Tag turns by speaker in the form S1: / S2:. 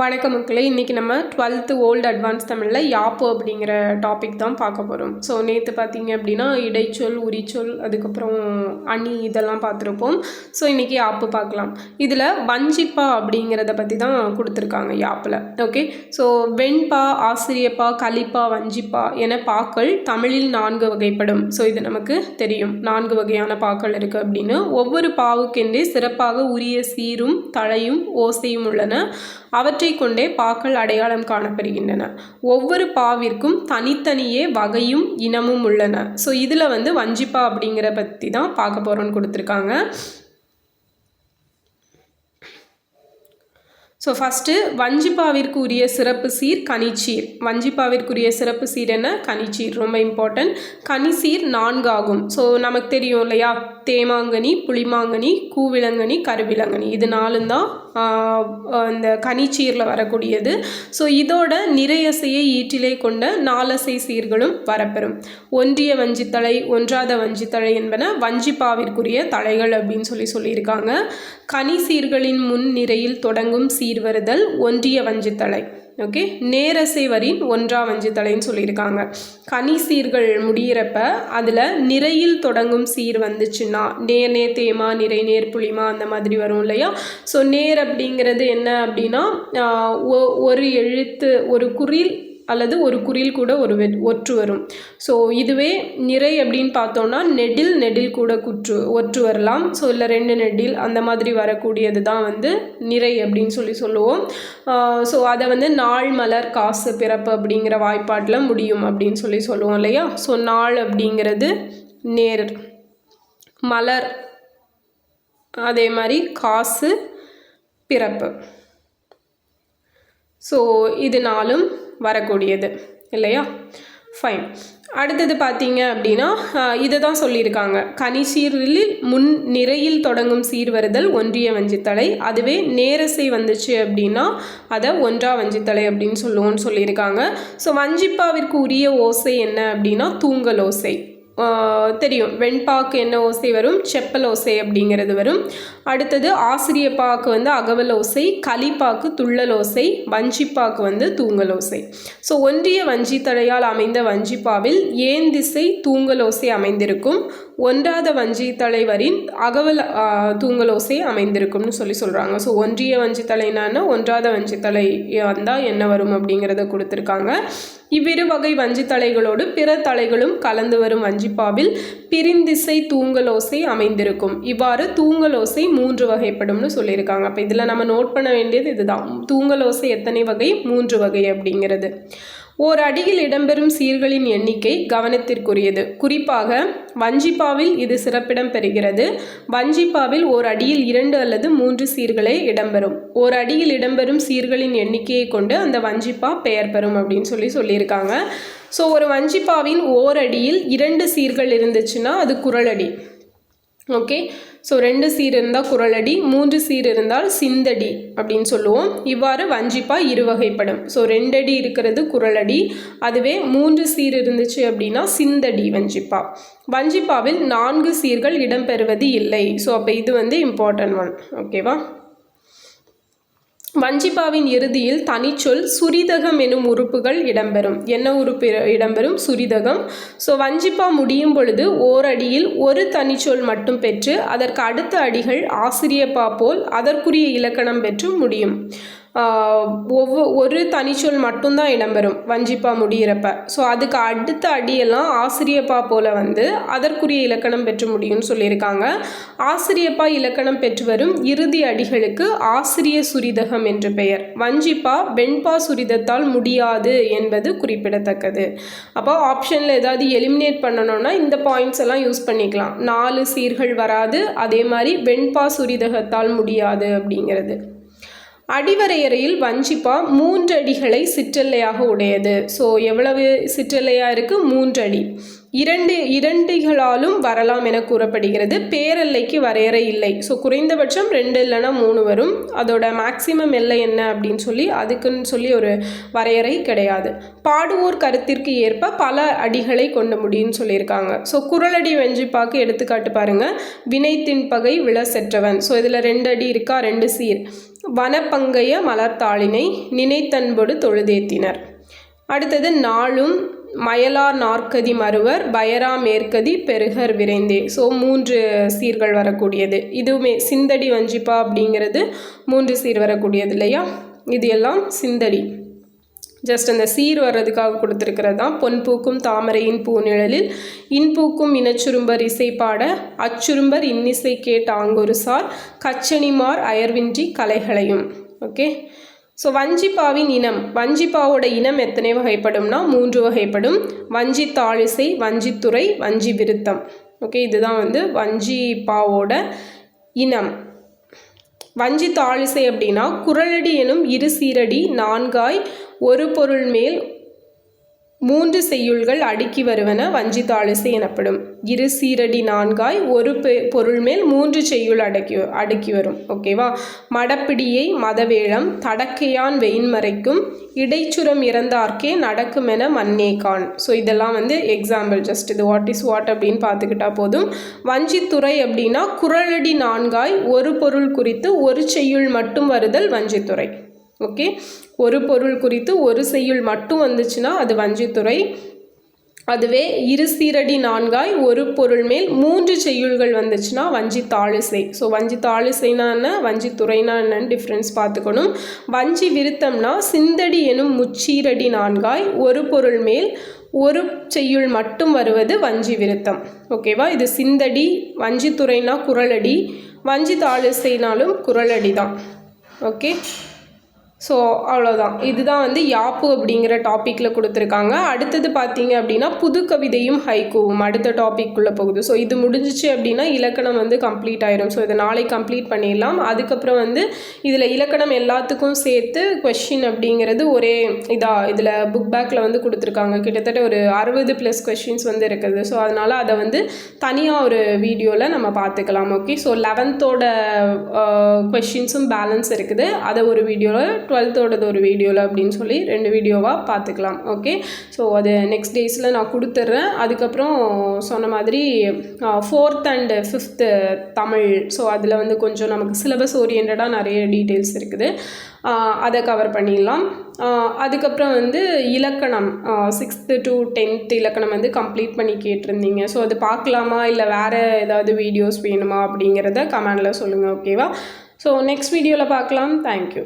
S1: வணக்கம் மக்களே. இன்றைக்கி நம்ம டுவெல்த்து ஓல்டு அட்வான்ஸ் தமிழில் யாப்பு அப்படிங்கிற டாபிக் தான் பார்க்க போகிறோம் ஸோ நேற்று பார்த்தீங்க அப்படின்னா இடைச்சொல் உரிச்சொல் அதுக்கப்புறம் அணி இதெல்லாம் பார்த்துருப்போம். ஸோ இன்றைக்கி யாப்பு பார்க்கலாம். இதில் வஞ்சிப்பா அப்படிங்கிறத பற்றி தான் கொடுத்துருக்காங்க யாப்பில். ஓகே ஸோ வெண்பா ஆசிரியப்பா கலிப்பா வஞ்சிப்பா என பாக்கள் தமிழில் நான்கு வகைப்படும். ஸோ இது நமக்கு தெரியும். நான்கு வகையான பாக்கள் இருக்குது அப்படின்னு. ஒவ்வொரு பாவுக்கென்றே சிறப்பாக உரிய சீரும் தழையும் ஓசையும் உள்ளன. அவற்றை கொண்டே பாக்கள் அடையாளம் காணப்படுகின்றன. ஒவ்வொரு பாவிற்கும் தனித்தனியே வகையும் இனமும் உள்ளன. ஸோ இதில் வந்து வஞ்சிப்பா அப்படிங்கிற பற்றி தான் பார்க்க போகிறோன்னு கொடுத்துருக்காங்க. ஸோ ஃபஸ்ட்டு வஞ்சிப்பாவிற்கு உரிய சிறப்பு சீர் கனிச்சீர். வஞ்சிப்பாவிற்குரிய சிறப்பு சீர் என்ன? கனிச்சீர் ரொம்ப இம்பார்ட்டன்ட் கனிசீர் நான்கு ஆகும். ஸோ நமக்கு தெரியும் இல்லையா? தேமாங்கனி புளிமாங்கனி கூவிலங்கனி கருவிலங்கனி. இது நாலும் தான் இந்த கனிச்சீரில் வரக்கூடியது. ஸோ இதோட நிறையசையை ஈட்டிலே கொண்ட நாலசை சீர்களும் வரப்பெறும். ஒன்றிய வஞ்சித்தலை ஒன்றாத வஞ்சித்தலை என்பன வஞ்சிப்பாவிற்குரிய தலைகள் அப்படின்னு சொல்லி சொல்லியிருக்காங்க. கனி சீர்களின் முன் நிறையில் தொடங்கும் சீர்வருதல் ஒன்றிய வஞ்சித்தலை ஓகே நேரசை வரின் ஒன்றா வஞ்சித்தலைன்னு சொல்லியிருக்காங்க. கனி சீர்கள் முடிகிறப்ப அதில் நிறையில் தொடங்கும் சீர் வந்துச்சுன்னா நேர் நேர் தேமா நிறை நேர் புளிமா அந்த மாதிரி வரும் இல்லையா? ஸோ நேர் அப்படிங்கிறது என்ன அப்படின்னா ஒரு எழுத்து ஒரு குறில் அல்லது ஒரு குறில் கூட ஒரு ஒற்று வரும். ஸோ இதுவே நிறை அப்படின்னு பார்த்தோன்னா நெடில் நெடில் கூட குற்று ஒற்று வரலாம். ஸோ இல்லை ரெண்டு நெடில் அந்த மாதிரி வரக்கூடியது தான் வந்து நிறை அப்படின்னு சொல்லி சொல்லுவோம். ஸோ அதை வந்து நாள் மலர் காசு பிறப்பு அப்படிங்கிற வாய்ப்பாட்டில் முடியும் அப்படின்னு சொல்லி சொல்லுவோம் இல்லையா? ஸோ நாள் அப்படிங்கிறது நேர். மலர் அதே மாதிரி காசு பிறப்பு. ஸோ இது நாளும் வரக்கூடியது. இல்லையா? ஃபைன் அடுத்தது பார்த்தீங்க அப்படின்னா இதை தான் சொல்லியிருக்காங்க. கனிசீரில் முன் நிறையில் தொடங்கும் சீர்வருதல் ஒன்றிய வஞ்சித்தலை. அதுவே நேரசை வந்துச்சு அப்படின்னா அதை ஒன்றா வஞ்சித்தலை அப்படின்னு சொல்லுவோம்னு சொல்லியிருக்காங்க. ஸோ வஞ்சிப்பாவிற்கு உரிய ஓசை என்ன அப்படின்னா தூங்கல் ஓசை. தெரியும். வெண்பாக்கு என்ன ஓசை வரும்? செப்பல் ஓசை அப்படிங்கிறது வரும். அடுத்தது ஆசிரியப்பாக்கு வந்து அகவல் ஓசை களிப்பாக்கு துள்ளல் ஓசை வஞ்சிப்பாக்கு வந்து தூங்கல் ஓசை. ஸோ ஒன்றிய வஞ்சித்தடையால் அமைந்த வஞ்சிப்பாவில் ஏந்திசை தூங்கல் ஓசை அமைந்திருக்கும்? ஒன்றாத வஞ்சி தலைவரின் அகவல் தூங்கலோசை அமைந்திருக்கும்னு சொல்லி சொல்கிறாங்க ஸோ ஒன்றிய வஞ்சி தலைனான்னா ஒன்றாத வஞ்சி தலை வந்தால் என்ன வரும் அப்படிங்கிறத கொடுத்துருக்காங்க. இவ்விரு வகை வஞ்சி தலைகளோடு பிற தலைகளும் கலந்து வரும் வஞ்சிப்பாவில் பிரிந்திசை தூங்கலோசை அமைந்திருக்கும். இவ்வாறு தூங்கலோசை மூன்று வகைப்படும்னு சொல்லியிருக்காங்க. அப்போ இதில் நம்ம நோட் பண்ண வேண்டியது இதுதான். தூங்கலோசை எத்தனை வகை? மூன்று வகை அப்படிங்கிறது. ஓர் அடியில் இடம்பெறும் சீர்களின் எண்ணிக்கை கவனத்திற்குரியது. குறிப்பாக வஞ்சிப்பாவில் இது சிறப்பிடம் பெறுகிறது. வஞ்சிப்பாவில் ஓர் அடியில் இரண்டு அல்லது மூன்று சீர்களே இடம்பெறும். ஓர் அடியில் இடம்பெறும் சீர்களின் எண்ணிக்கையை கொண்டு அந்த வஞ்சிப்பா பெயர் பெறும் அப்படின்னு சொல்லி சொல்லியிருக்காங்க. ஸோ ஒரு வஞ்சிப்பாவின் ஓரடியில் இரண்டு சீர்கள் இருந்துச்சுன்னா அது குரலடி ஓகே ஸோ ரெண்டு சீர் இருந்தால் குரலடி மூன்று சீர் இருந்தால் சிந்தடி அப்படின்னு சொல்லுவோம். இவ்வாறு வஞ்சிப்பா இருவகைப்படும் ஸோ ரெண்டடி இருக்கிறது குரலடி அதுவே மூன்று சீர் இருந்துச்சு அப்படின்னா சிந்தடி வஞ்சிப்பா. வஞ்சிப்பாவில் நான்கு சீர்கள் இடம்பெறுவது இல்லை. ஸோ அப்போ இது வந்து இம்பார்ட்டன்ட் ஒன் ஓகேவா வஞ்சிப்பாவின் இறுதியில் தனிச்சொல் சுரிதகம் எனும் உறுப்புகள் இடம்பெறும். என்ன உறுப்பு இடம்பெறும்? சுரிதகம். ஸோ வஞ்சிப்பா முடியும் பொழுது ஓரடியில் ஒரு தனிச்சொல் மட்டும் பெற்று அதற்கு அடுத்த அடிகள் ஆசிரியப்பா போல் அதற்குரிய இலக்கணம் பெற்று முடியும். ஒவ்வொரு ஒரு தனிச்சொல் மட்டும்தான் இடம்பெறும் வஞ்சிப்பா முடிகிறப்ப ஸோ அதுக்கு அடுத்த அடியெல்லாம் ஆசிரியப்பா போல் வந்து அதற்குரிய இலக்கணம் பெற்று முடியும்னு சொல்லியிருக்காங்க. ஆசிரியப்பா இலக்கணம் பெற்று வரும் இறுதி அடிகளுக்கு ஆசிரிய சுரிதகம் என்று பெயர். வஞ்சிப்பா வெண்பா சுரிதத்தால் முடியாது என்பது குறிப்பிடத்தக்கது. அப்போ ஆப்ஷனில் ஏதாவது எலிமினேட் பண்ணணும்னா இந்த பாயிண்ட்ஸ் எல்லாம் யூஸ் பண்ணிக்கலாம். நாலு சீர்கள் வராது அதே மாதிரி வெண்பா சுரிதகத்தால் முடியாது அப்படிங்கிறது. அடிவரையறையில் வஞ்சிப்பா மூன்று அடிகளை சிற்றெல்லையாக உடையது. ஸோ எவ்வளவு சிற்றெல்லையாக இருக்குது மூன்று அடி இரண்டு இரண்டுகளாலும் வரலாம் என கூறப்படுகிறது. பேரெல்லைக்கு வரையறை இல்லை. ஸோ குறைந்தபட்சம் ரெண்டு இல்லைன்னா மூணு வரும். அதோட மேக்சிமம் எல்லை என்ன அப்படின்னு சொல்லி அதுக்குன்னு சொல்லி ஒரு வரையறை கிடையாது. பாடுவோர் கருத்திற்கு ஏற்ப பல அடிகளை கொண்ட முடியும்னு சொல்லியிருக்காங்க. ஸோ குரலடி வெஞ்சிப்பாக்கு எடுத்துக்காட்டு பாருங்கள் வினைத்தின் பகை விழ செற்றவன். ஸோ இதில் ரெண்டு அடி இருக்கா? ரெண்டு சீர். வனப்பங்கைய மலர்த்தாளினை நினைத்தன்போடு தொழுதேத்தினர். அடுத்தது நாளும் மயலார் நாற்கதி மறுவர் பயரா மேற்கதி பெருகர் விரைந்தே. ஸோ மூன்று சீர்கள் வரக்கூடியது. இதுவுமே சிந்தடி வஞ்சிப்பா அப்படிங்கிறது மூன்று சீர் வரக்கூடியது இல்லையா? இது எல்லாம் சிந்தடி. ஜஸ்ட் அந்த சீர் வர்றதுக்காக கொடுத்துருக்கிறது தான். பொன் பூக்கும் தாமரையின் பூநிழலில் இன்பூக்கும் இனச்சுரும்பர் இசைப்பாட அச்சுரும்பர் இன்னிசை கேட்ட ஆங்கொரு சார் கச்சனிமார் அயர்வின்றி கலைகளையும். ஓகே ஸோ வஞ்சிப்பாவின் இனம். வஞ்சிப்பாவோட இனம் எத்தனை வகைப்படும்னா மூன்று வகைப்படும். வஞ்சி தாழிசை வஞ்சித்துறை வஞ்சி விருத்தம் ஓகே இதுதான் வந்து வஞ்சிப்பாவோட இனம். வஞ்சி தாழிசை அப்படின்னா குரலடி எனும் இரு சீரடி நான்காய் ஒரு பொருள் மேல் மூன்று செய்யுள்கள் அடுக்கி வருவன வஞ்சி எனப்படும். இரு சீரடி நான்காய் ஒரு பெ- பொருள் மேல் மூன்று செய்யுள் அடக்கி அடுக்கி வரும். ஓகேவா மடப்பிடியை மதவேளம் தடக்கையான் வெயின்மறைக்கும் இடைச்சுரம் இறந்தார்க்கே நடக்குமென மன்னே கான் ஸோ இதெல்லாம் வந்து எக்ஸாம்பிள் ஜஸ்ட் இது வாட் இஸ் வாட் அப்படின்னு பார்த்துக்கிட்டா போதும். வஞ்சித்துறை அப்படின்னா குரலடி நான்காய் ஒரு பொருள் குறித்து ஒரு செய்யுள் மட்டும் வருதல் வஞ்சித்துறை. ஓகே ஒரு பொருள் குறித்து ஒரு செய்யுள் மட்டும் வந்துச்சுன்னா அது வஞ்சித்துறை. அதுவே இரு சீரடி நான்காய் ஒரு பொருள் மேல் மூன்று செய்யுள்கள் வந்துச்சுன்னா வஞ்சி தாழிசை ஸோ வஞ்சி தாழிசைனா என்ன? வஞ்சி துறைனா என்னன்னு டிஃப்ரென்ஸ் பார்த்துக்கணும். வஞ்சி விருத்தம்னா சிந்தடி எனும் முச்சீரடி நான்காய் ஒரு பொருள் மேல் ஒரு செய்யுள் மட்டும் வருவது வஞ்சி விருத்தம். ஓகேவா இது சிந்தடி வஞ்சி துறைனா குரலடி வஞ்சி தாழிசைனாலும் குரலடி தான் ஓகே ஸோ அவ்வளோதான் இதுதான் வந்து யாப்பு அப்படிங்கிற டாப்பிக்கில் கொடுத்துருக்காங்க. அடுத்தது பார்த்தீங்க அப்படின்னா புது கவிதையும் ஹைக்கூவும் அடுத்த டாபிக்குள்ளே போகுது. ஸோ இது முடிஞ்சிச்சு அப்படின்னா இலக்கணம் வந்து கம்ப்ளீட் ஆயிரும். ஸோ இதை நாளை கம்ப்ளீட் பண்ணிடலாம். அதுக்கப்புறம் வந்து இதில் இலக்கணம் எல்லாத்துக்கும் சேர்த்து கொஷின் அப்படிங்கிறது ஒரே இதாக இதில் புக் பேக்கில் வந்து கொடுத்துருக்காங்க. கிட்டத்தட்ட ஒரு அறுபது ப்ளஸ் கொஷின்ஸ் வந்து இருக்குது. ஸோ அதனால் அதை வந்து தனியாக ஒரு வீடியோவில் நம்ம பார்த்துக்கலாம். ஓகே ஸோ லெவன்த்தோட கொஷின்ஸும் பேலன்ஸ் இருக்குது. அதை ஒரு வீடியோவில் டுவெல்த்தோடது ஒரு வீடியோவில் அப்படின்னு சொல்லி ரெண்டு வீடியோவாக பார்த்துக்கலாம் ஓகே? ஸோ அது நெக்ஸ்ட் டேஸில் நான் கொடுத்துட்றேன் அதுக்கப்புறம் சொன்ன மாதிரி fourth and fifth Tamil. So அதில் வந்து கொஞ்சம் நமக்கு சிலபஸ் ஓரியன்டாக நிறைய டீட்டெயில்ஸ் இருக்குது. அதை கவர் பண்ணிடலாம். அதுக்கப்புறம் வந்து இலக்கணம். சிக்ஸ்த்து டு டென்த் இலக்கணம் வந்து கம்ப்ளீட் பண்ணி கேட்டிருந்தீங்க. ஸோ அது பார்க்கலாமா இல்லை வேறு ஏதாவது வீடியோஸ் வேணுமா? அப்படிங்கிறத கமெண்டில் சொல்லுங்கள் ஓகேவா? ஸோ நெக்ஸ்ட் வீடியோவில் பார்க்கலாம் தேங்க்யூ